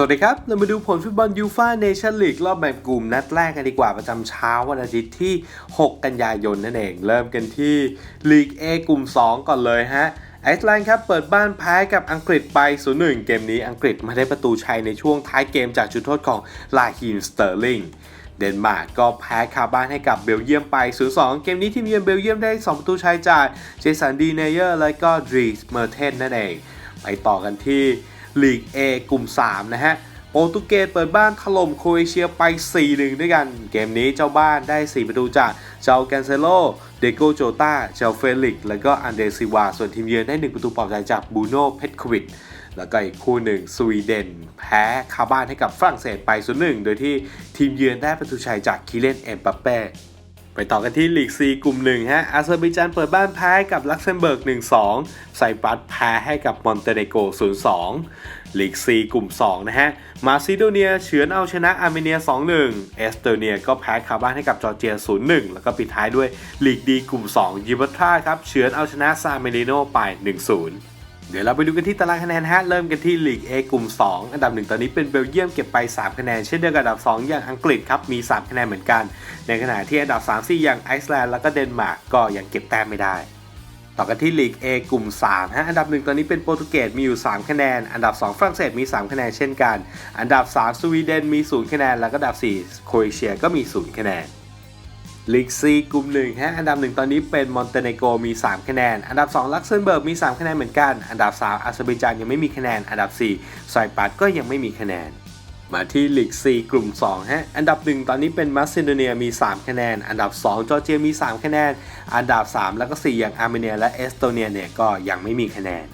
สวัสดีครับ เรามาดูผลฟุตบอลยูฟ่าเนชั่นลีกรอบแบ่งกลุ่มนัดแรกกันดีกว่าประจำเช้าวันอาทิตย์ที่ 6 กันยายนนั่นเอง เริ่มกันที่ลีก A กลุ่ม 2 ก่อนเลยฮะไอซ์แลนด์ครับเปิดบ้านแพ้กับอังกฤษไป 0-1 เกมนี้อังกฤษมาได้ประตูชัยในช่วงท้ายเกมจากจุดโทษของลาฮีมสเตอร์ลิงเดนมาร์กก็แพ้คาบ้านให้กับเบลเยียมไป 0-2 เกมนี้ทีมเยือนเบลเยียมได้ 2 ประตูชัยจากเจสันดีเนเยอร์และก็ดรีสเมอร์เทนนั่นเอง ไปต่อกันที่ ลีก A กลุ่ม 3 นะฮะ โปรตุเกสเปิดบ้านถล่มโครเอเชียไป 4-1 ด้วยกัน เกมนี้เจ้าบ้านได้ 4 ประตูจากเจ้าแกนเซโล เดโกโจตาเจ้าเฟลิก แล้วก็อันเดซิวา ส่วนทีมเยือนได้ 1 ประตูปลอบใจจากบูโน่เพตโควิดแล้วก็อีกคู่หนึ่งสวีเดน แพ้คาบ้านให้กับฝรั่งเศสไป 0-1 โดยที่ทีมเยือนได้ประตูชัยจากคิเลนเอ็มบัปเป้ ไปต่อกันที่ลีก C กลุ่มหนึ่งฮะ อาเซอร์ไบจานเปิดบ้านแพ้กับลักเซมเบิร์ก 1-2 ไซปรัสแพ้ให้กับมอนเตเนโก 0-2 ลีก C กลุ่ม 2 นะฮะ มาซิโดเนียเฉือนเอาชนะอาร์เมเนีย 2-1 เอสโตเนียก็แพ้คาบ้านให้กับจอร์เจีย 0-1 แล้วก็ปิดท้ายด้วยลีกดีกลุ่ม 2 ยิบัตราครับเฉือนเอาชนะซาเมริโนไป 1-0เดี๋ยวเราไปดูกันที่ตารางคะแนนฮะ เริ่มกันที่ลีก A กลุ่ม 2 อันดับ 1 ตอนนี้เป็นเบลเยียมเก็บไป 3 คะแนน เช่นเดียวกับอันดับ 2 อย่างอังกฤษครับ มี 3 คะแนนเหมือนกัน ในขณะที่อันดับ3 4อย่างไอซ์แลนด์แล้วก็เดนมาร์กก็ยังเก็บแต้มไม่ได้ ต่อกันที่ลีก A กลุ่ม3ฮะอันดับ 1 ตอนนี้เป็นโปรตุเกสมีอยู่ 3 คะแนน อันดับ 2 ฝรั่งเศสมี 3 คะแนนเช่นกัน อันดับ 3 สวีเดนมี 0 คะแนน แล้วก็อันดับ 4 โครเอเชียก็มี 0 คะแนนลีกซีกลุ่มหนึ่งฮะอันดับหนึ่งตอนนี้เป็นมอนเตเนโกมี 3 คะแนน อันดับ 2 ลักเซมเบิร์กมี 3 คะแนนเหมือนกัน อันดับ 3 อาเซอร์ไบจานยังไม่มีคะแนน อันดับ 4 ไซปรัสก็ยังไม่มีคะแนน มาที่ลีก 4 กลุ่ม 2 ฮะ อันดับ 1 ตอนนี้เป็นมาซิโดเนียมี 3 คะแนน อันดับ 2 จอร์เจียมี 3 คะแนน อันดับ 3 แล้วก็ 4 อย่างอาร์เมเนียและเอสโตเนียเนี่ยก็ยังไม่มีคะแนน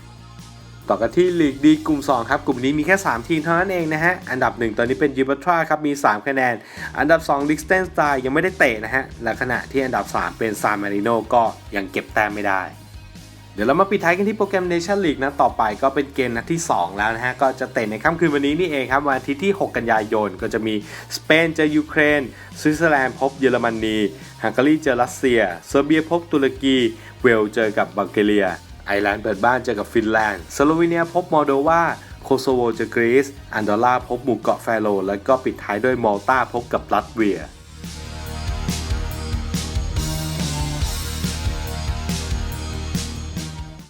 ต่อกันที่ลีกดีกลุ่ม 2 ครับ กลุ่มนี้มีแค่ 3 ทีมเท่านั้นเองนะฮะ อันดับ 1 ตอนนี้เป็นยูบัตราครับ มี 3 คะแนน อันดับ 2 ลิกสเตนสไตน์ยังไม่ได้เตะนะฮะ และขณะที่อันดับ 3 เป็นซานมาริโนก็ยังเก็บแต้มไม่ได้ เดี๋ยวเรามาปิดท้ายกันที่โปรแกรมเนชั่นลีกนะต่อไปก็เป็นเกมนัดที่ 2 แล้วนะฮะ ก็จะเตะในค่ำคืนวันนี้นี่เองครับ วันอาทิตย์ที่ 6 กันยายน ก็จะมีสเปนเจอยูเครนสวิตเซอร์แลนด์พบเยอรมนีฮังการีเจอรัสเซียเซอร์เบียพบตุรกีเวลเจอกับบัลแกเรีย ไอร์แลนด์เปิดบ้านเจอกับฟินแลนด์สโลวีเนียพบมอลโดวาโคโซโวเจอกรีซอันดอร่าพบหมู่เกาะแฟโรแล้วก็ปิดท้ายด้วยมอลตาพบกับลัตเวีย